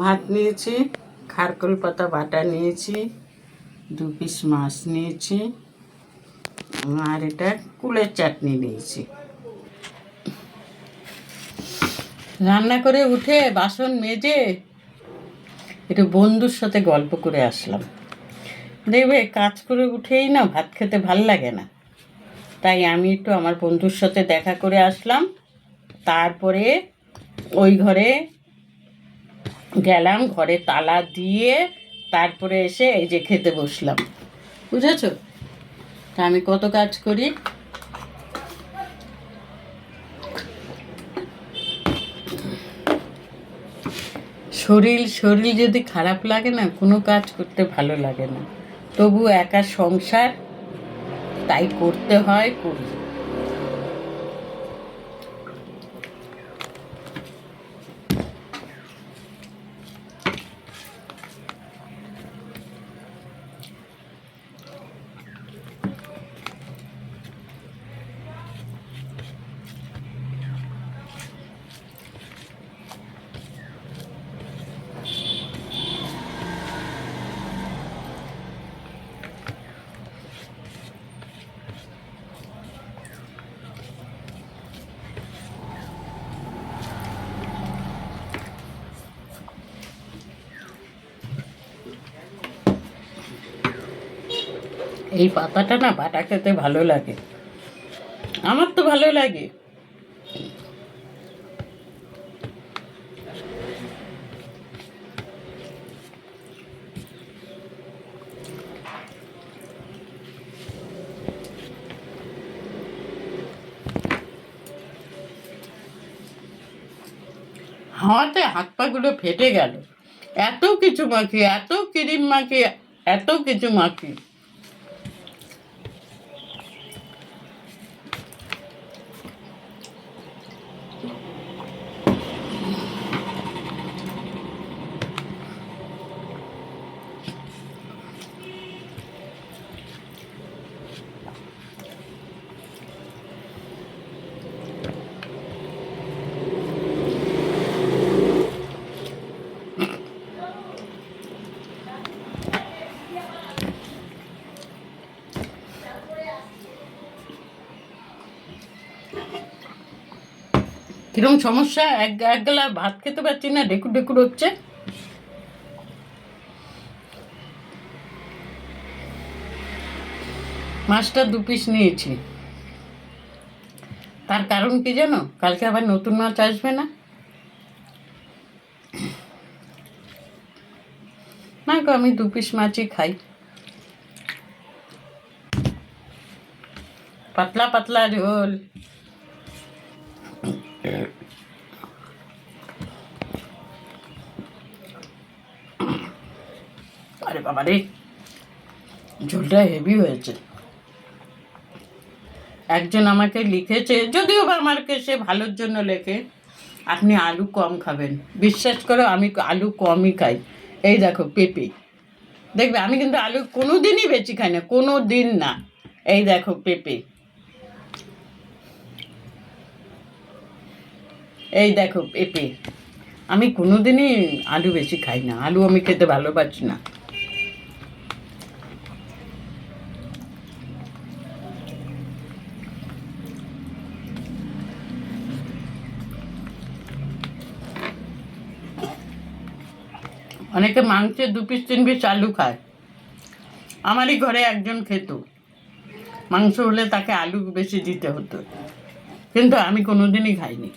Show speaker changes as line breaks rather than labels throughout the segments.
ভাত নিয়েছি, খারকোল পাতা, বাটা নিয়েছি, দু পিস মাছ নিয়েছি, আর এটা কুলের চাটনি নিয়েছি। রান্না করে উঠে বাসন মেজে একটু বন্ধুর সাথে গল্প করে আসলাম। দেখবে, কাজ করে উঠেই না ভাত খেতে ভালো লাগে না। তাই আমি একটু আমার বন্ধুর সাথে দেখা করে আসলাম। তারপরে ওই ঘরে গেলাম, ঘরে তালা দিয়ে তারপরে এসে এই যে খেতে বসলাম। বুঝেছ? তা আমি কত কাজ করি? শরীর শরীর যদি খারাপ লাগে না, কোনো কাজ করতে ভালো লাগে না। তবু একা সংসার, তাই করতে হয়, করি। এই পাতাটা না বাটা খেতে ভালো লাগে। আমার তো ভালো লাগে। হাওয়াতে হাত পাগুলো ফেটে গেল। এত কিছু মাখি এত ক্রিম মাখি এত কিছু মাখি কিরম সমস্যা? এক এক গেলা ভাত খেতে পারছি না ডেকুর ডেকুর হচ্ছে। মাছটা দু পিস নিয়েছি। তার কারণ কি জানো? কালকে আবার নতুন মাছ আসবে না। না গো, আমি দু পিস মাছই খাই। পাতলা পাতলা ঝোল। বাবা রে ঝোলটা হেভি হয়েছে। একজন আমাকে লিখেছে, যদিও বা আমাকে সে ভালোর জন্য লেখে, আপনি আলু কম খাবেন। বিশ্বাস করো, আমি আলু কমই খাই। এই দেখো, পেঁপে। দেখবে, আমি কিন্তু আলু কোনো দিনই বেশি খাই না কোনো দিন না। এই দেখো, পেঁপে। এই দেখো, পেঁপে। আমি কোনো দিনই আলু বেশি খাই না, আলু আমি খেতে ভালোবাসি না। অনেকে মাংসে দু পিস তিন পিস আলু খায়। আমারই ঘরে একজন খেত। মাংস হলে তাকে আলু বেশি দিতে হতো। কিন্তু আমি কোনোদিনই খাইনি।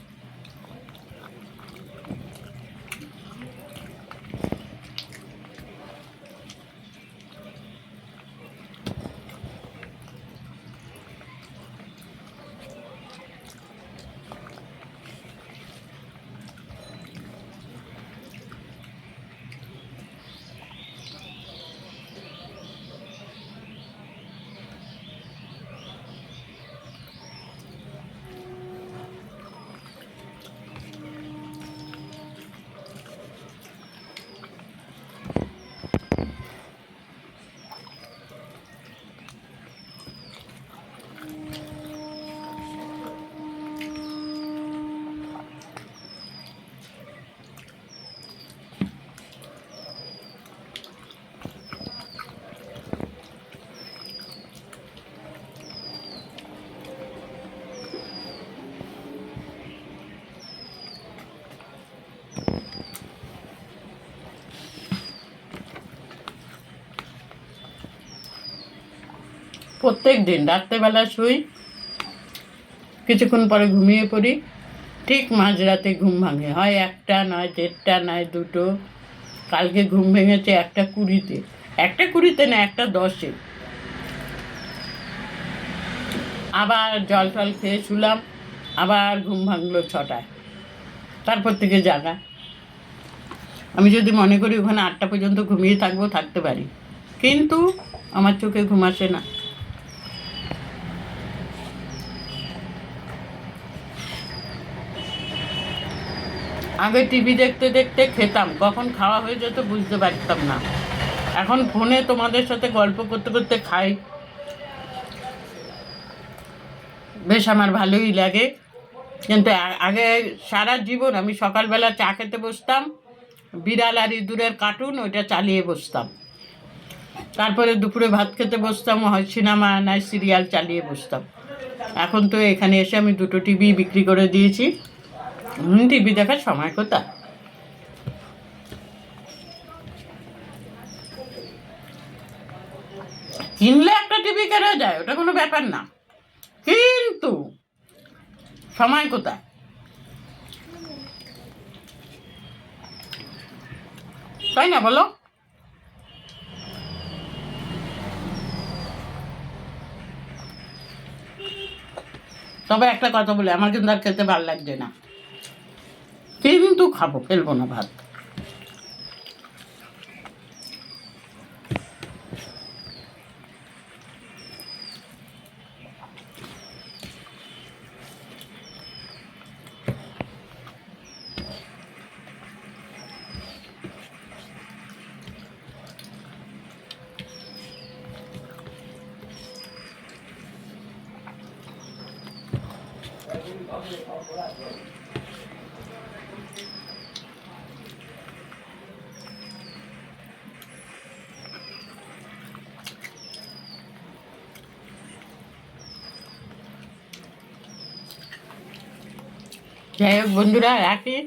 প্রত্যেক দিন, রাত্রেবেলা শুই, কিছুক্ষণ পরে ঘুমিয়ে পড়ি। ঠিক মাঝরাতে ঘুম ভাঙে, হয় একটা, নয় দেড়টা, নয় দুটো। কালকে ঘুম ভেঙেছে একটা কুড়িতে। একটা কুড়িতে না, একটা দশে। আবার জল টল খেয়ে শুলাম, আবার ঘুম ভাঙলো ছটায়। তারপর থেকে জাগা। আমি যদি মনে করি ওখানে আটটা পর্যন্ত ঘুমিয়ে থাকব, থাকতে পারি। কিন্তু আমার চোখে ঘুম আসে না। আগে টিভি দেখতে দেখতে খেতাম। কখন খাওয়া হয়ে যেত বুঝতে পারতাম না। এখন ফোনে তোমাদের সাথে গল্প করতে করতে খাই। বেশ আমার ভালোই লাগে। কিন্তু আগে সারা জীবন আমি সকালবেলা চা খেতে বসতাম। বিড়াল আর ইঁদুরের কার্টুন ওইটা চালিয়ে বসতাম। তারপরে দুপুরে ভাত খেতে বসতাম, হয় সিনেমা নয়, সিরিয়াল চালিয়ে বসতাম। এখন তো এখানে এসে আমি দুটো টিভি বিক্রি করে দিয়েছি। টিভি দেখার সময় কোথায়? কিনলে একটা টিভি কেনা যায়, ওটা কোনো ব্যাপার না। কিন্তু সময় কোথায়? তাই না বলো? তবে একটা কথা বলে, আমার কিন্তু আর খেতে ভালো লাগছে না। কিন্তু খাব ফেলব না ভাত। যাই হোক বন্ধুরা রাখি।